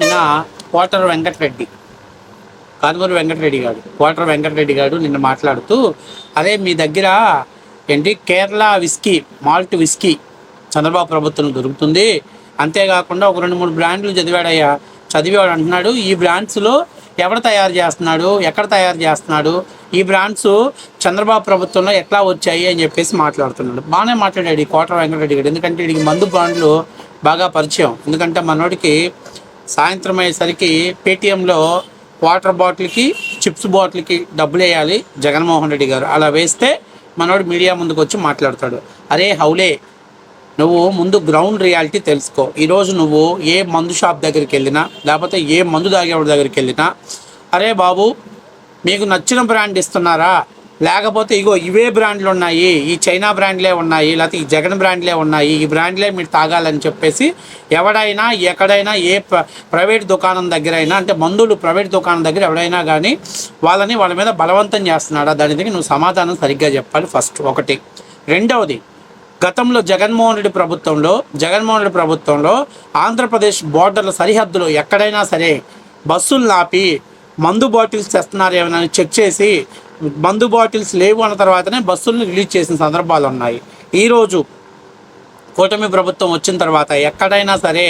నిన్న కోటర్ వెంకటరెడ్డి. కాదుమూరి వెంకటరెడ్డి గారు. కోటర్ వెంకటరెడ్డి గారు నిన్న మాట్లాడుతూ అదే మీ దగ్గర ఏంటి? Kerala whisky malt whisky Chandrababu ప్రభుత్వం దొరుకుతుంది. అంతేకాకుండా ఒక రెండు మూడు బ్రాండ్లు చదివాడయ్యా. చదివాడు అంటున్నాడు ఈ బ్రాండ్స్లో ఎవడు తయారు చేస్తున్నాడు? ఎక్కడ తయారు చేస్తున్నాడు? ఈ బ్రాండ్స్ చంద్రబాబు ప్రభుత్వంలో ఎట్లా వచ్చాయి? అని చెప్పేసి మాట్లాడుతున్నాడు. బాగానే మాట్లాడాడు ఈ కోటర్ వెంకటరెడ్డి గారు. ఎందుకంటే వీడికి మందు బ్రాండ్లు బాగా పరిచయం. ఎందుకంటే మనోడికి సాయంత్రం అయ్యేసరికి పేటీఎంలో వాటర్ బాటిల్కి చిప్స్ బాటిల్కి డబ్బులు వేయాలి జగన్మోహన్ రెడ్డి గారు. అలా వేస్తే మనోడు మీడియా ముందుకు వచ్చి మాట్లాడతాడు. అరే హౌలే నువ్వు ముందు గ్రౌండ్ రియాలిటీ తెలుసుకో. ఈరోజు నువ్వు ఏ మందు షాప్ దగ్గరికి వెళ్ళినా లేకపోతే ఏ మందు తాగేవాడి దగ్గరికి వెళ్ళినా అరే బాబు మీకు నచ్చిన బ్రాండ్ ఇస్తున్నారా? లేకపోతే ఇగో ఇవే బ్రాండ్లు ఉన్నాయి ఈ చైనా బ్రాండ్లే ఉన్నాయి లేకపోతే ఈ జగన్ బ్రాండ్లే ఉన్నాయి ఈ బ్రాండ్లే మీరు తాగాలని చెప్పేసి ఎవడైనా ఎక్కడైనా ఏ ప్రైవేట్ దుకాణం దగ్గర అయినా అంటే మందులు ప్రైవేట్ దుకాణం దగ్గర ఎవడైనా కానీ వాళ్ళని వాళ్ళ మీద బలవంతం చేస్తున్నాడా? దాని దగ్గర నువ్వు సమాధానం సరిగ్గా చెప్పాలి ఫస్ట్ ఒకటి. రెండవది గతంలో జగన్మోహన్ రెడ్డి ప్రభుత్వంలో జగన్మోహన్ రెడ్డి ప్రభుత్వంలో ఆంధ్రప్రదేశ్ బోర్డర్ల సరిహద్దులో ఎక్కడైనా సరే బస్సులు ఆపి మందు బాటిల్స్ తెస్తున్నారు ఏమైనా అని చెక్ చేసి మందు బాటిల్స్ లేవు అన్న తర్వాతనే బస్సులను రిలీజ్ చేసిన సందర్భాలు ఉన్నాయి. ఈరోజు కూటమి ప్రభుత్వం వచ్చిన తర్వాత ఎక్కడైనా సరే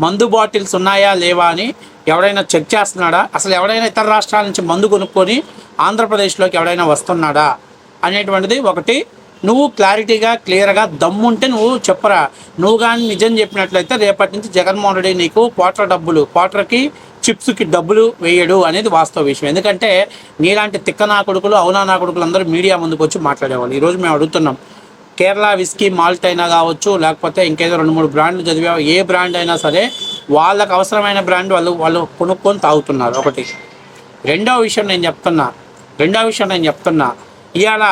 మందు బాటిల్స్ ఉన్నాయా లేవా అని ఎవడైనా చెక్ చేస్తున్నాడా? అసలు ఎవడైనా ఇతర రాష్ట్రాల నుంచి మందు కొనుక్కొని ఆంధ్రప్రదేశ్లోకి ఎవడైనా వస్తున్నాడా? అనేటువంటిది ఒకటి. నువ్వు క్లారిటీగా క్లియర్గా దమ్ముంటే నువ్వు చెప్పరా. నువ్వు కానీ నిజం చెప్పినట్లయితే రేపటి నుంచి జగన్మోహన్ రెడ్డి నీకు క్వార్టర్ డబ్బులు క్వార్టర్కి చిప్స్కి డబ్బులు వేయడు అనేది వాస్తవ విషయం. ఎందుకంటే నీలాంటి తిక్క నా కొడుకులు అవునా నా కొడుకులు అందరూ మీడియా ముందుకు వచ్చి మాట్లాడేవాళ్ళు. ఈరోజు మేము అడుగుతున్నాం కేరళ విస్కీ మాల్ట్ అయినా కావచ్చు లేకపోతే ఇంకేదో రెండు మూడు బ్రాండ్లు చదివా ఏ బ్రాండ్ అయినా సరే వాళ్ళకు అవసరమైన బ్రాండ్ వాళ్ళు వాళ్ళు కొనుక్కొని తాగుతున్నారు ఒకటి. రెండో విషయం నేను చెప్తున్నా రెండో విషయం నేను చెప్తున్నా ఇవాళ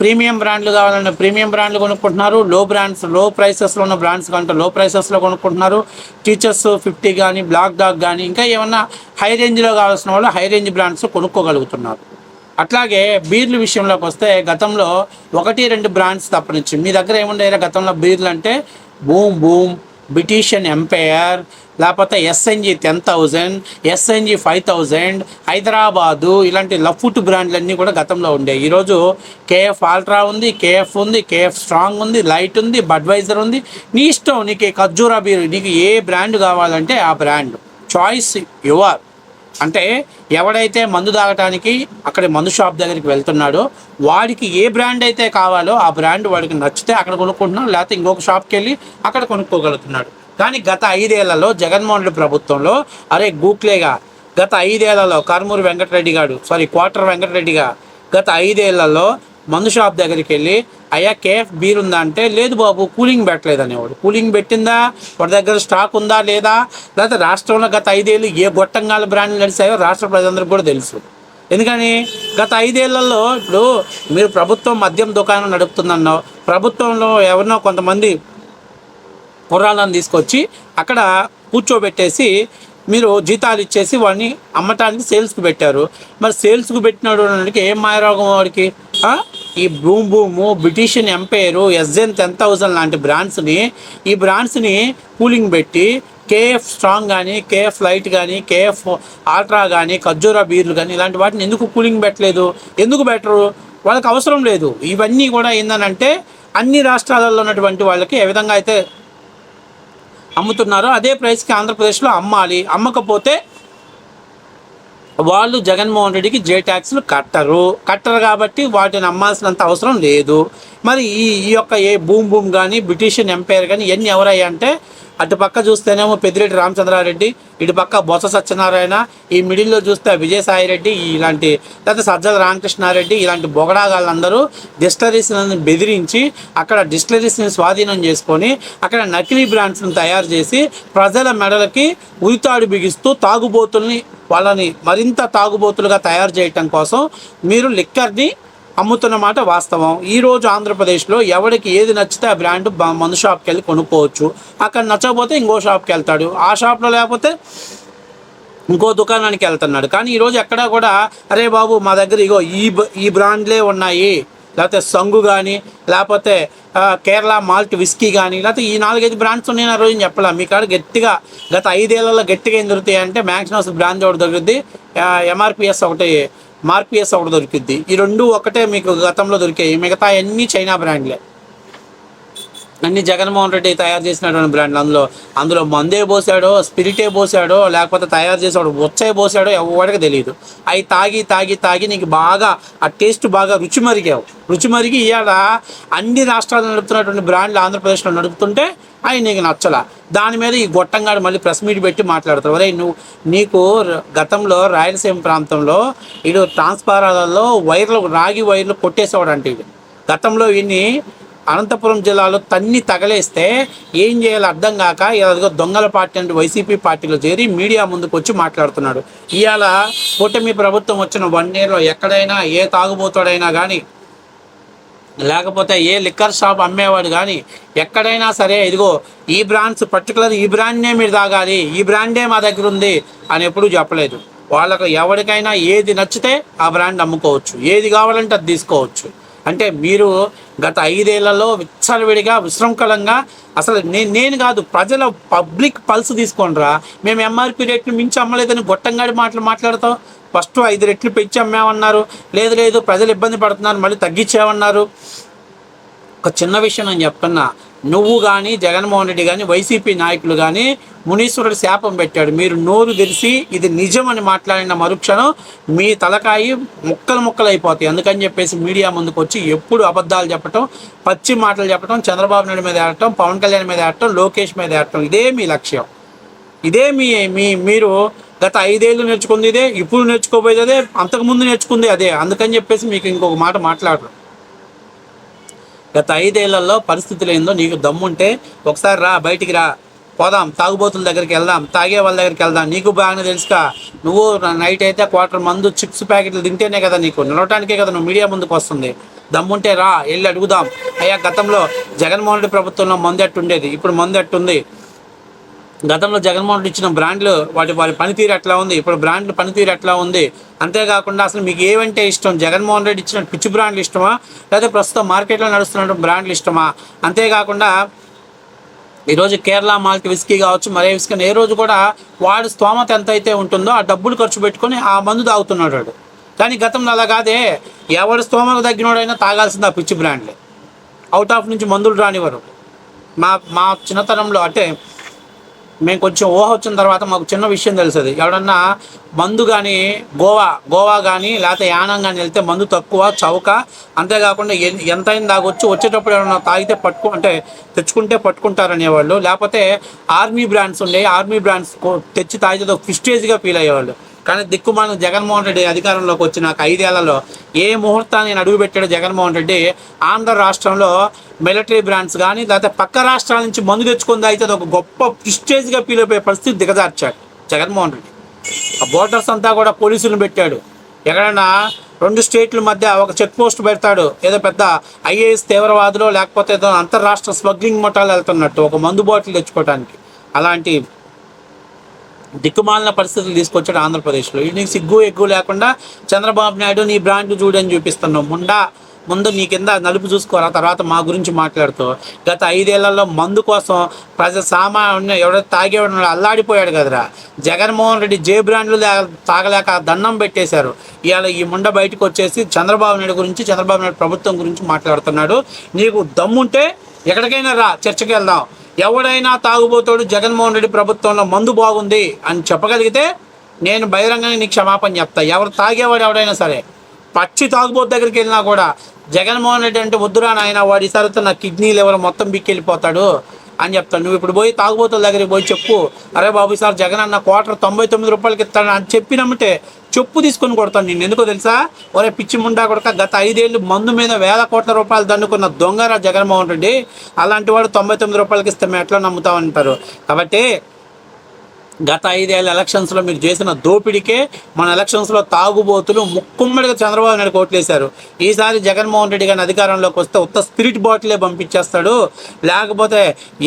ప్రీమియం బ్రాండ్లు కావాలంటే ప్రీమియం బ్రాండ్లు కొనుక్కుంటున్నారు. లో బ్రాండ్స్లో ప్రైసెస్లో ఉన్న బ్రాండ్స్ కంటే లో ప్రైసెస్లో కొనుక్కుంటున్నారు. టీచర్స్ ఫిఫ్టీ కానీ బ్లాక్ డాగ్ కానీ ఇంకా ఏమన్నా హై రేంజ్లో కావాల్సిన వాళ్ళు హై రేంజ్ బ్రాండ్స్ కొనుక్కోగలుగుతున్నారు. అట్లాగే బీర్లు విషయంలోకి వస్తే గతంలో ఒకటి రెండు బ్రాండ్స్ తప్పనిచ్చి. మీ దగ్గర ఏముండే గతంలో బీర్లు అంటే బూమ్ బూమ్ బ్రిటిషియన్ ఎంపైర్ లేకపోతే SNG ten thousand SNG five thousand Hyderabad ఇలాంటి లఫుట్ బ్రాండ్లన్నీ కూడా గతంలో ఉండే. ఈరోజు కేఎఫ్ ఆల్ట్రా ఉంది కేఎఫ్ ఉంది కేఎఫ్ స్ట్రాంగ్ ఉంది లైట్ ఉంది బడ్వైజర్ ఉంది. నీ ఇష్టం నీకు ఖర్జూరా బీర్ నీకు ఏ బ్రాండ్ కావాలంటే ఆ బ్రాండ్. Choice your. అంటే ఎవడైతే మందు తాగటానికి అక్కడ మందు షాప్ దగ్గరికి వెళ్తున్నాడో వాడికి ఏ బ్రాండ్ అయితే కావాలో ఆ బ్రాండ్ వాడికి నచ్చితే అక్కడ కొనుక్కుంటున్నాడు లేకపోతే ఇంకొక షాప్కి వెళ్ళి అక్కడ కొనుక్కోగలుగుతున్నాడు. కానీ గత ఐదేళ్ళలో జగన్మోహన్ రెడ్డి ప్రభుత్వంలో అరే గూక్లేగా గత ఐదేళ్ళలో కర్మూరు వెంకటరెడ్డి గారు సారీ క్వార్టర్ వెంకటరెడ్డిగా గత ఐదేళ్ళలో మందు షాప్ దగ్గరికి వెళ్ళి అయ్యా కేఎఫ్ బీర్ ఉందా? అంటే లేదు బాబు కూలింగ్ పెట్టలేదు అనేవాడు. కూలింగ్ పెట్టిందా? వాడి దగ్గర స్టాక్ ఉందా లేదా? లేకపోతే రాష్ట్రంలో గత ఐదేళ్ళు ఏ గొట్టంగాల బ్రాండ్లు నడిచాయో రాష్ట్ర ప్రజలందరికీ కూడా తెలుసు. ఎందుకని? గత ఐదేళ్ళలో ఇప్పుడు మీరు ప్రభుత్వం మద్యం దుకాణం నడుపుతుందన్నావు. ప్రభుత్వంలో ఎవరినో కొంతమంది కుర్రాళ్ళని తీసుకొచ్చి అక్కడ కూర్చోబెట్టేసి మీరు జీతాలు ఇచ్చేసి వాడిని అమ్మటానికి సేల్స్కి పెట్టారు. మరి సేల్స్కు పెట్టినాడు వాడికి ఏం మాయరోగం వాడికి? ఈ boom boom British empire SN ten thousand లాంటి బ్రాండ్స్ని ఈ బ్రాండ్స్ని కూలింగ్ పెట్టి కేఎఫ్ స్ట్రాంగ్ కానీ కేఎఫ్ లైట్ కానీ కేఎఫ్ ఆల్ట్రా కానీ ఖర్జూరా బీర్లు కానీ ఇలాంటి వాటిని ఎందుకు కూలింగ్ పెట్టలేదు? ఎందుకు బెటరు వాళ్ళకి అవసరం లేదు. ఇవన్నీ కూడా ఏందనంటే అన్ని రాష్ట్రాలలో ఉన్నటువంటి వాళ్ళకి ఏ విధంగా అయితే అమ్ముతున్నారో అదే ప్రైస్కి ఆంధ్రప్రదేశ్లో అమ్మాలి. అమ్మకపోతే వాళ్ళు జగన్మోహన్ రెడ్డికి జే ట్యాక్స్లు కట్టరు. కట్టరు కాబట్టి వాటిని అమ్మాల్సినంత అవసరం లేదు. మరి ఈ ఈ యొక్క ఏ భూమ్ భూమ్ కానీ బ్రిటిష్ ఎంపైర్ కానీ ఇవన్నీ ఎవరయ్యా అంటే అటు పక్క చూస్తేనేమో పెద్దిరెడ్డి రామచంద్రారెడ్డి ఇటు పక్క బొత్స సత్యనారాయణ ఈ మిడిల్లో చూస్తే విజయసాయి రెడ్డి ఇలాంటి లేకపోతే సజ్జల రామకృష్ణారెడ్డి ఇలాంటి బొగడాగాళ్ళందరూ డిస్టరీస్ని బెదిరించి అక్కడ డిస్టరీస్ని స్వాధీనం చేసుకొని అక్కడ నకిలీ బ్రాండ్స్ని తయారు చేసి ప్రజల మెడలకి ఉరితాడు బిగిస్తూ తాగుబోతుల్ని వాళ్ళని మరింత తాగుబోతులుగా తయారు చేయటం కోసం మీరు లిక్కర్ని అమ్ముతున్న మాట వాస్తవం. ఈరోజు ఆంధ్రప్రదేశ్లో ఎవరికి ఏది నచ్చితే ఆ బ్రాండ్ మందు షాప్కి వెళ్ళి కొనుక్కోవచ్చు. అక్కడ నచ్చకపోతే ఇంకో షాప్కి వెళ్తాడు ఆ షాప్లో లేకపోతే ఇంకో దుకాణానికి వెళ్తున్నాడు. కానీ ఈరోజు ఎక్కడా కూడా అరే బాబు మా దగ్గర ఇగో ఈ ఈ బ్రాండ్లే ఉన్నాయి. లేకపోతే సంగు కానీ లేకపోతే కేరళ మాల్ట్ విస్కీ కానీ లేకపోతే ఈ నాలుగైదు బ్రాండ్స్ ఉన్నాయి ఆ రోజు చెప్పాలా. మీ కాడ గట్టిగా గత ఐదేళ్ళలో గట్టిగా ఏం దొరుకుతాయి అంటే మ్యాక్సిమస్ బ్రాండ్ ఒకటి దొరుకుద్ది. ఎంఆర్పిఎస్ ఒకటి మార్పిఎస్ ఒకటి దొరికిద్ది. ఈ రెండు ఒకటే మీకు గతంలో దొరికాయి. మిగతా అన్ని చైనా బ్రాండ్లే. అన్ని జగన్మోహన్ రెడ్డి తయారు చేసినటువంటి బ్రాండ్లు అందులో అందులో మందే పోసాడో స్పిరిటే పోసాడో లేకపోతే తయారు చేసాడు వచ్చే పోసాడో ఎవరికి తెలియదు అవి తాగి తాగి తాగి నీకు బాగా ఆ టేస్ట్ బాగా రుచి మరిగావు. రుచి మరిగి ఇవాళ అన్ని రాష్ట్రాలు నడుపుతున్నటువంటి బ్రాండ్లు ఆంధ్రప్రదేశ్లో నడుపుతుంటే అవి నీకు నచ్చల. దాని మీద ఈ గొట్టంగాడు మళ్ళీ ప్రెస్ మీట్ పెట్టి మాట్లాడతారు. అరే నువ్వు నీకు గతంలో రాయలసీమ ప్రాంతంలో ఇడు ట్రాన్స్ఫారాలలో వైర్లు రాగి వైర్లు కొట్టేసేవాడు అంటే గతంలో ఇన్ని అనంతపురం జిల్లాలో తన్ని తగలేస్తే ఏం చేయాలో అర్థం కాక ఇలాగో దొంగల పార్టీ అంటే వైసీపీ పార్టీలో చేరి మీడియా ముందుకు వచ్చి మాట్లాడుతున్నాడు. ఇవాళ కూటమి ప్రభుత్వం వచ్చిన వన్ ఇయర్లో ఎక్కడైనా ఏ తాగుబోతాడైనా కానీ లేకపోతే ఏ లిక్కర్ షాప్ అమ్మేవాడు కానీ ఎక్కడైనా సరే ఇదిగో ఈ బ్రాండ్స్ పర్టికులర్ ఈ బ్రాండ్నే మీరు తాగాలి ఈ బ్రాండే మా దగ్గర ఉంది అని ఎప్పుడూ చెప్పలేదు. వాళ్ళకు ఎవరికైనా ఏది నచ్చితే ఆ బ్రాండ్ అమ్ముకోవచ్చు. ఏది కావాలంటే అది తీసుకోవచ్చు. అంటే మీరు గత ఐదేళ్ళలో విచ్చలవిడిగా విశృంఖలంగా అసలు నేను నేను కాదు ప్రజల పబ్లిక్ పల్స్ తీసుకోండిరా. మేము ఎంఆర్పి రేట్లు మించి అమ్మలేదని గొట్టంగాడి మాటలు మాట్లాడతాం. ఫస్ట్ ఐదు రెట్లు పెంచి అమ్మామన్నారు. లేదు లేదు ప్రజలు ఇబ్బంది పడుతున్నారు మళ్ళీ తగ్గించామన్నారు ఒక చిన్న విషయం నేను చెప్తున్నా. నువ్వు కానీ జగన్మోహన్ రెడ్డి కానీ వైసీపీ నాయకులు కానీ మునీశ్వరుడు శాపం పెట్టాడు. మీరు నోరు తెరిసి ఇది నిజం అని మాట్లాడిన మరుక్షణం మీ తలకాయి ముక్కలు ముక్కలు అయిపోతాయి అందుకని చెప్పేసి మీడియా ముందుకు వచ్చి ఎప్పుడు అబద్ధాలు చెప్పటం పచ్చి మాటలు చెప్పటం చంద్రబాబు నాయుడు మీద ఆడటం పవన్ కళ్యాణ్ మీద ఆడటం లోకేష్ మీద ఆడటం ఇదే మీ లక్ష్యం. ఇదే మీ మీ మీరు గత ఐదేళ్ళు నేర్చుకుంది ఇదే ఇప్పుడు నేర్చుకోబోయేది అదే అంతకుముందు నేర్చుకుంది అదే. అందుకని చెప్పేసి మీకు ఇంకొక మాట మాట్లాడరు. గత ఐదేళ్ళలో పరిస్థితులు ఏందో నీకు దమ్ముంటే ఒకసారి రా బయటికి రా. పోదాం తాగుబోతుల దగ్గరికి వెళ్దాం తాగే వాళ్ళ దగ్గరికి వెళ్దాం. నీకు బాగానే తెలుసుకా నువ్వు నైట్ అయితే క్వార్టర్ మందు చిప్స్ ప్యాకెట్లు తింటేనే కదా నీకు. నిలవటానికే కదా నువ్వు మీడియా ముందుకు వస్తుంది. దమ్ముంటే రా వెళ్ళి అడుగుదాం. అయ్యా గతంలో జగన్మోహన్ రెడ్డి ప్రభుత్వంలో మందు ఎట్టుండేది? ఇప్పుడు మందు ఎట్టుంది? గతంలో జగన్మోహన్ రెడ్డి ఇచ్చిన బ్రాండ్లు వాటి వారి పనితీరు ఎట్లా ఉంది? ఇప్పుడు బ్రాండ్ల పనితీరు ఎట్లా ఉంది? అంతేకాకుండా అసలు మీకు ఏవంటే ఇష్టం? జగన్మోహన్ రెడ్డి ఇచ్చిన పిచ్చి బ్రాండ్లు ఇష్టమా? లేదా ప్రస్తుతం మార్కెట్లో నడుస్తున్న బ్రాండ్లు ఇష్టమా? అంతేకాకుండా ఈరోజు కేరళ మాల్ట్ విస్కీ కావచ్చు మరే విస్కీ ఏ రోజు కూడా వాడు స్తోమత ఎంత అయితే ఉంటుందో ఆ డబ్బులు ఖర్చు పెట్టుకొని ఆ మందు తాగుతున్నాడు వాడు. కానీ గతంలో అలా కాదే. ఎవడు స్తోమత తగ్గినోడైనా తాగాల్సింది ఆ పిచ్చి బ్రాండ్లే. అవుట్ ఆఫ్ నుంచి మందులు రానివ్వరు. మా మా చిన్నతనంలో అంటే మేము కొంచెం ఊహ వచ్చిన తర్వాత మాకు చిన్న విషయం తెలుస్తుంది ఎవడన్నా మందు కానీ గోవా గోవా కానీ లేకపోతే యానం కానీ వెళ్తే మందు తక్కువ చౌక అంతేకాకుండా ఎంత ఎంతైనా తాగొచ్చు. వచ్చేటప్పుడు ఏమన్నా తాగితే పట్టుకు అంటే తెచ్చుకుంటే పట్టుకుంటారనేవాళ్ళు. లేకపోతే ఆర్మీ బ్రాండ్స్ ఉండే ఆర్మీ బ్రాండ్స్ తెచ్చి తాగితే ఒక ఫిస్టేజ్గా ఫీల్ అయ్యేవాళ్ళు. కానీ దిక్కుమాల జగన్మోహన్ రెడ్డి అధికారంలోకి వచ్చిన ఐదేళ్ళలో ఏ ముహూర్తాన్ని నేను అడుగుపెట్టాడు జగన్మోహన్ రెడ్డి ఆంధ్ర రాష్ట్రంలో మిలిటరీ బ్రాండ్స్ కానీ లేకపోతే పక్క రాష్ట్రాల నుంచి మందు తెచ్చుకుంది అయితే అది ఒక గొప్ప ప్రిస్టేజ్గా ఫీల్ అయిపోయే పరిస్థితి దిగజార్చాడు జగన్మోహన్ రెడ్డి. ఆ బోర్డర్స్ అంతా కూడా పోలీసులను పెట్టాడు. ఎక్కడైనా రెండు స్టేట్ల మధ్య ఒక చెక్ పోస్ట్ పెడతాడు. ఏదో పెద్ద ఐఏఎస్ తీవ్రవాదులు లేకపోతే ఏదో అంతర్రాష్ట్ర స్మగ్లింగ్ ముఠాలు వెళ్తున్నట్టు ఒక మందు బాటిల్ తెచ్చుకోవడానికి అలాంటి దిక్కుమాలిన పరిస్థితులు తీసుకొచ్చాడు ఆంధ్రప్రదేశ్లో. నీకు సిగ్గు ఎగ్గు లేకుండా చంద్రబాబు నాయుడు నీ బ్రాండ్ చూడని చూపిస్తున్నావు ముండా ముందు నీ కింద నలుపు చూసుకోరా? తర్వాత మా గురించి మాట్లాడుతూ గత ఐదేళ్ళలో మందు కోసం ప్రజ సామాన్య ఎవడో తాగేవాడు అల్లాడిపోయాడు కదరా. జగన్మోహన్ రెడ్డి జే బ్రాండ్లు తాగలేక దండం పెట్టేశారు. ఇవాళ ఈ ముండ బయటకు వచ్చేసి చంద్రబాబు నాయుడు గురించి చంద్రబాబు నాయుడు ప్రభుత్వం గురించి మాట్లాడుతున్నాడు. నీకు దమ్ముంటే ఎక్కడికైనా రా చర్చకి వెళ్దాం. ఎవడైనా తాగుబోతాడు జగన్మోహన్ రెడ్డి ప్రభుత్వంలో మందు బాగుంది అని చెప్పగలిగితే నేను బహిరంగంగా నీకు క్షమాపణ చెప్తా. ఎవరు తాగేవాడు ఎవడైనా సరే. పచ్చి తాగుబోతు దగ్గరికి వెళ్ళినా కూడా జగన్మోహన్ రెడ్డి అంటే వద్దురా నాయన వాడి ఈసారితో నా కిడ్నీ లెవెల్ మొత్తం బిక్కెళ్ళిపోతాడు అని చెప్తాను నువ్వు ఇప్పుడు పోయి తాగుబోతుల దగ్గరికి పోయి చెప్పు. అరే బాబు సార్ జగన్ అన్న క్వార్టర్ తొంభై తొమ్మిది రూపాయలకి ఇస్తాడు అని చెప్పినమ్మంటే చెప్పు తీసుకొని కొడతాను నేను ఎందుకో తెలుసా? ఒరే పిచ్చి ముండా కొడక గత ఐదేళ్ళు మందు మీద వేల కోట్ల రూపాయలు దండుకున్న దొంగరా జగన్మోహన్ రెడ్డి. అలాంటి వాడు తొంభై తొమ్మిది రూపాయలకి ఇస్తే మేము ఎట్లా నమ్ముతామంటారు కాబట్టి గత ఐదేళ్ళ ఎలక్షన్స్లో మీరు చేసిన దోపిడికే మన ఎలక్షన్స్లో తాగుబోతులు ముక్కుమ్మడిగా చంద్రబాబు నాయుడు కోట్లేశారు. ఈసారి జగన్మోహన్ రెడ్డి గారిని అధికారంలోకి వస్తే ఉత్త స్పిరిట్ బాటిలే పంపించేస్తాడు. లేకపోతే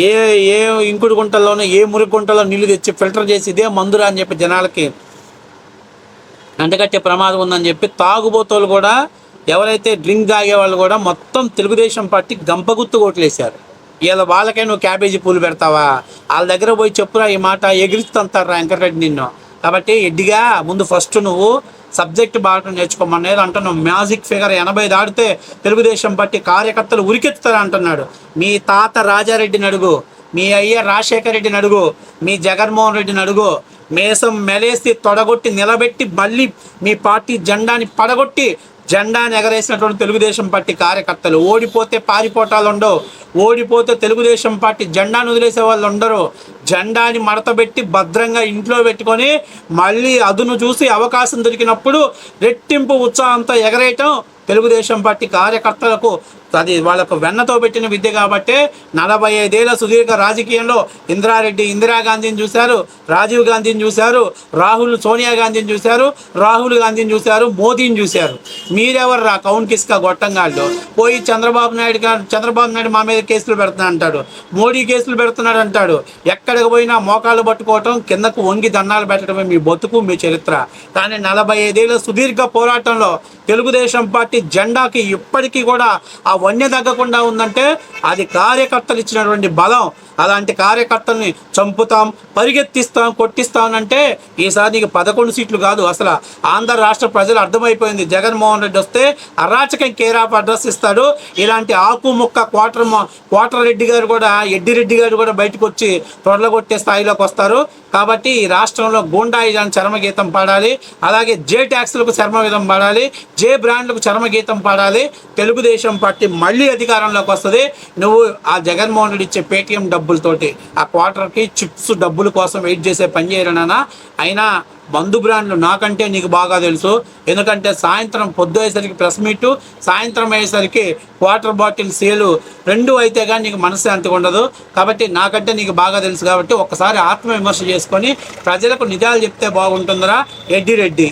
ఏ ఏ ఇంకుడు గుంటల్లోనూ ఏ మురికి గుంటలో నీళ్ళు తెచ్చి ఫిల్టర్ చేసి ఇదే మందురా అని చెప్పి జనాలకి అంటగట్టే ప్రమాదం ఉందని చెప్పి తాగుబోతులు కూడా ఎవరైతే డ్రింక్ తాగే వాళ్ళు కూడా మొత్తం తెలుగుదేశం పార్టీ గంపగుత్తు ఓట్లేశారు ఇలా వాళ్ళకే నువ్వు క్యాబేజీ పూలు పెడతావా? వాళ్ళ దగ్గర పోయి చెప్పురా ఈ మాట ఎగిరిస్తుంటారా వెంకటరెడ్డి నిన్ను. కాబట్టి ఎడ్డిగా ముందు ఫస్ట్ నువ్వు సబ్జెక్ట్ బాగా నేర్చుకోమనేది అంటున్నావు. మ్యాజిక్ ఫిగర్ ఎనభై దాటితే తెలుగుదేశం పార్టీ కార్యకర్తలు ఉరికెత్తుతారు అంటున్నాడు. మీ తాత రాజారెడ్డిని అడుగు మీ అయ్య రాజశేఖర రెడ్డిని అడుగు మీ జగన్మోహన్ రెడ్డిని అడుగు. మేసం మెలేసి తొడగొట్టి నిలబెట్టి మళ్ళీ మీ పార్టీ జెండాని పడగొట్టి జెండాను ఎగరేసినటువంటి తెలుగుదేశం పార్టీ కార్యకర్తలు ఓడిపోతే పారిపోటాలు ఉండవు. ఓడిపోతే తెలుగుదేశం పార్టీ జెండాను వదిలేసే వాళ్ళు ఉండరు. జెండాని మడతబెట్టి భద్రంగా ఇంట్లో పెట్టుకొని మళ్ళీ అదును చూసి అవకాశం దొరికినప్పుడు రెట్టింపు ఉత్సాహంతో ఎగరేయటం తెలుగుదేశం పార్టీ కార్యకర్తలకు అది వాళ్ళకు వెన్నతో పెట్టిన విద్య కాబట్టి నలభై ఐదేళ్ళ సుదీర్ఘ రాజకీయంలో ఇందిరారెడ్డి ఇందిరాగాంధీని చూశారు రాజీవ్ గాంధీని చూశారు రాహుల్ సోనియా గాంధీని చూశారు రాహుల్ గాంధీని చూశారు మోదీని చూశారు. మీరెవరు రా కౌన్ కిస్కా గొట్టంగాళ్ళు. పోయి చంద్రబాబు నాయుడు గారు చంద్రబాబు నాయుడు మా మీద కేసులు పెడుతున్నా అంటాడు. మోడీ కేసులు పెడుతున్నాడు అంటాడు. ఎక్కడికి పోయినా మోకాళ్ళు పట్టుకోవటం కిందకు వంగి దండాలు పెట్టడమే మీ బతుకు మీ చరిత్ర. కానీ నలభై ఐదేళ్ళ సుదీర్ఘ పోరాటంలో తెలుగుదేశం పార్టీ జెండాకి ఇప్పటికీ కూడా ఆ వన్య తగ్గకుండా ఉందంటే అది కార్యకర్తలు ఇచ్చినటువంటి బలం. అలాంటి కార్యకర్తల్ని చంపుతాం పరిగెత్తిస్తాం కొట్టిస్తాం అంటే ఈసారి నీకు పదకొండు సీట్లు కాదు. అసలు ఆంధ్ర రాష్ట్ర ప్రజలు అర్థమైపోయింది. జగన్మోహన్ రెడ్డి వస్తే అరాచకం కేరాప్ అడ్రస్ ఇస్తాడు. ఇలాంటి ఆకు ముక్క క్వార్టర్ మొ- క్వార్టర్ రెడ్డి గారు కూడా ఎడ్డిరెడ్డి గారు కూడా బయటకు వచ్చి కొట్టే స్థాయిలోకి వస్తారు. కాబట్టి ఈ రాష్ట్రంలో గూండాయిజాన్ చర్మగీతం పాడాలి. అలాగే జే ట్యాక్స్లకు చర్మగీతం పాడాలి. జే బ్రాండ్లకు చర్మగీతం పాడాలి. తెలుగుదేశం పార్టీ మళ్ళీ అధికారంలోకి వస్తుంది. నువ్వు ఆ జగన్మోహన్ రెడ్డి ఇచ్చే పేటీఎం డబ్బులతోటి ఆ క్వార్టర్కి చిప్స్ డబ్బుల కోసం వెయిట్ చేసే పని చేయరనా అయినా మందు బ్రాండ్లు నాకంటే నీకు బాగా తెలుసు. ఎందుకంటే సాయంత్రం పొద్దు అయ్యేసరికి ప్రెస్ మీట్ సాయంత్రం అయ్యేసరికి వాటర్ బాటిల్ సేలు రెండు అయితే కానీ నీకు మనశ్శాంతిగా ఉండదు. కాబట్టి నాకంటే నీకు బాగా తెలుసు కాబట్టి ఒక్కసారి ఆత్మవిమర్శ చేసుకొని ప్రజలకు నిజాలు చెప్తే బాగుంటుందిరా. ఎడ్డి రెడ్డి.